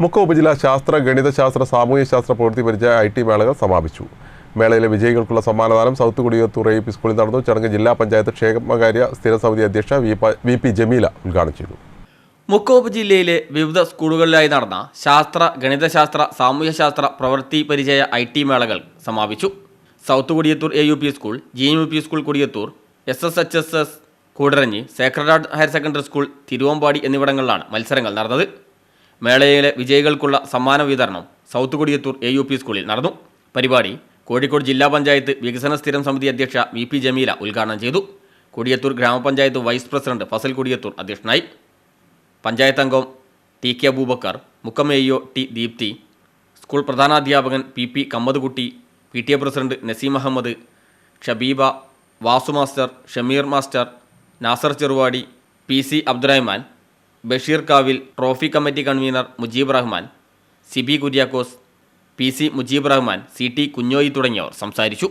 മുക്ക ഉപജില്ല ശാസ്ത്ര ഗണിതശാസ്ത്ര സാമൂഹ്യശാസ്ത്ര പ്രവൃത്തി പരിചയ ഐ ടി മേളകൾ സമാപിച്ചു. മേളയിലെ വിജയികൾക്കുള്ള സമ്മാനദാനം സൗത്ത് കൊടിയത്തൂർ എ പി സ്കൂളിൽ നടന്നു. ചടങ്ങ് ജില്ലാ പഞ്ചായത്ത് ക്ഷേമകാര്യ സ്ഥിര സമിതി അധ്യക്ഷ വി പ- ജമീല ഉദ്ഘാടനം ചെയ്തു. മുക്കോപ്പ് ജില്ലയിലെ വിവിധ സ്കൂളുകളിലായി നടന്ന ശാസ്ത്ര ഗണിതശാസ്ത്ര സാമൂഹ്യശാസ്ത്ര പ്രവൃത്തി പരിചയ ഐ ടി മേളകൾ സമാപിച്ചു. South Kodiyathur A U P school G U P school Kodiyathur S S H S S Koodaranji sacred higher secondary school Thiruvambady എന്നിവിടങ്ങളിലാണ് മത്സരങ്ങൾ നടന്നത്. മേളയിലെ വിജയികൾക്കുള്ള സമ്മാന വിതരണം south Kodiyathur A U P സ്കൂളിൽ നടന്നു. പരിപാടി കോഴിക്കോട് ജില്ലാ പഞ്ചായത്ത് വികസന സ്ഥിരം സമിതി അധ്യക്ഷ വി പി ജമീല ഉദ്ഘാടനം ചെയ്തു. കൊടിയത്തൂർ ഗ്രാമപഞ്ചായത്ത് വൈസ് പ്രസിഡന്റ് ഫസൽ കൊടിയത്തൂർ അധ്യക്ഷനായി. പഞ്ചായത്ത് അംഗം ടി കെ അബൂബക്കർ മുക്കമേയോ T Deepthi school പ്രധാനാധ്യാപകൻ P P Kammadkutty P T A president Naseem Ahammed Shabeeba Vasu master Shameer master Nasar Cheruvadi P C Abdurahman Basheer Kavil trophy committee convener Mujeeb Rahman Sibi Kuriakose P C Mujeeb Rahman C T Kunhoyi തുടങ്ങിയവർ സംസാരിച്ചു.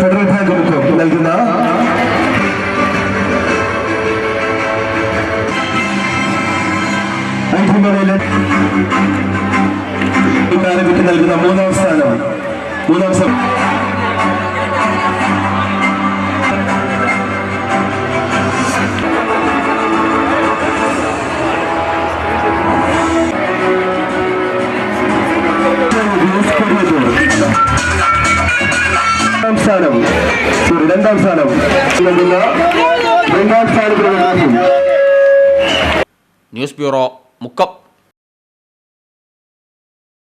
Federal bank നൽകുന്ന കാലഘട്ടം നൽകുന്ന മൂന്നാം സ്ഥാനം. മൂന്നാം സ്ഥാനം സ്ഥാനം. sorry, രണ്ടാം സ്ഥാനം. നൽകുന്ന രണ്ടാം സ്ഥാനത്തിന് ന്യൂസ് ബ്യൂറോ മുക്കം.